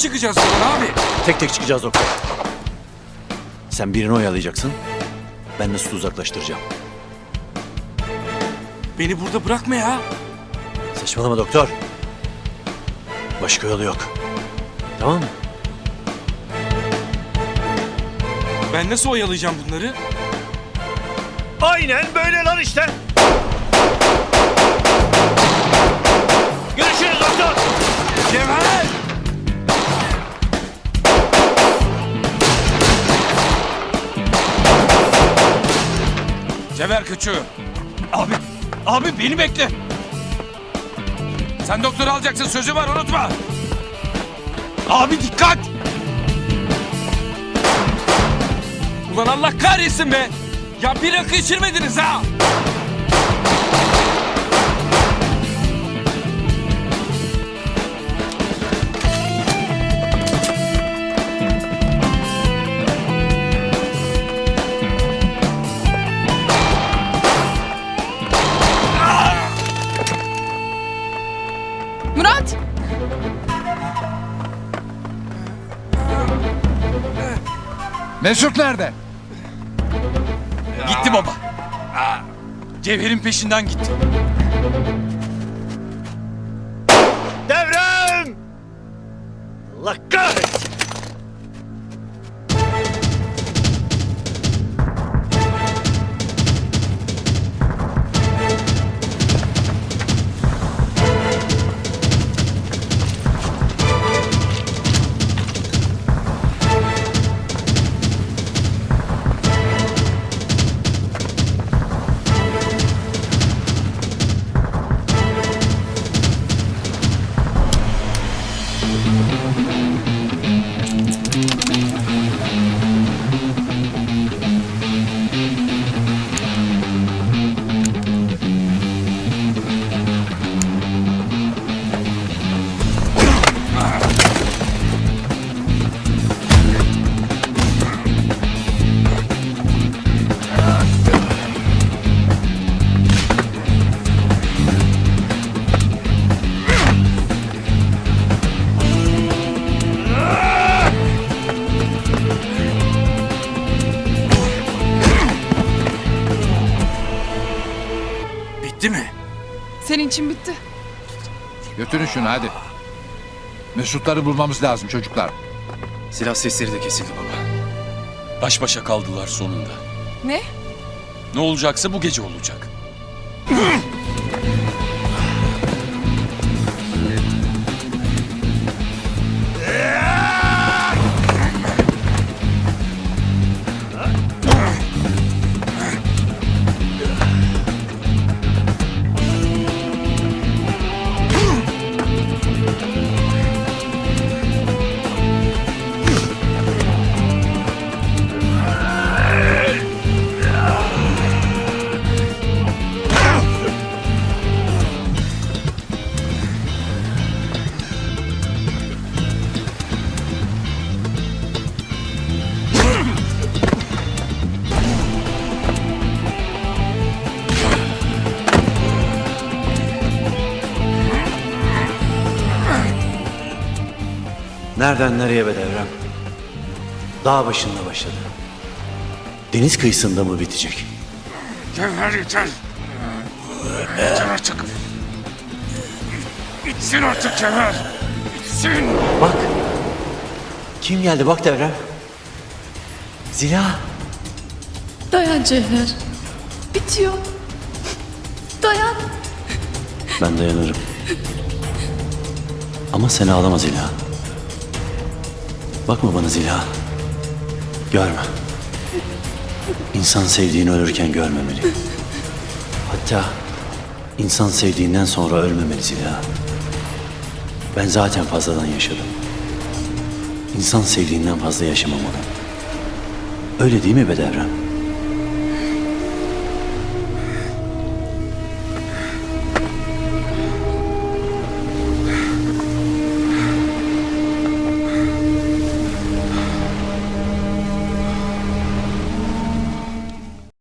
nasıl çıkacağız buradan abi? Tek tek çıkacağız doktor. Sen birini oyalayacaksın. Ben Mesut'u uzaklaştıracağım. Beni burada bırakma ya. Saçmalama doktor. Başka yolu yok. Tamam mı? Ben nasıl oyalayacağım bunları? Aynen böyle lan işte. Görüşürüz doktor. Cevher! Cevher küçüğü. Abi, abi beni bekle. Sen doktoru alacaksın sözü var unutma. Abi dikkat! Ulan Allah kahretsin be! Ya bir rakı içirmediniz ha! Mesut nerede? Gitti baba. Cevher'in peşinden gitti. Senin için bitti. Götürün şunu hadi. Mesutları bulmamız lazım çocuklar. Silah sesleri de kesildi baba. Baş başa kaldılar sonunda. Ne? Ne olacaksa bu gece olacak. Nereden nereye be devrem? Dağ başında başladı. Deniz kıyısında mı bitecek? Cevher yeter. Yeter artık. Bitsin artık Cevher. Bitsin. Bak. Kim geldi bak devrem. Zila. Dayan Cevher. Bitiyor. Dayan. Ben dayanırım. Ama sen ağlama Zila. Bakma bana Zila. Görme. İnsan sevdiğini ölürken görmemeli. Hatta insan sevdiğinden sonra ölmemeli Zila. Ben zaten fazladan yaşadım. İnsan sevdiğinden fazla yaşamamalı. Öyle değil mi be Devrem?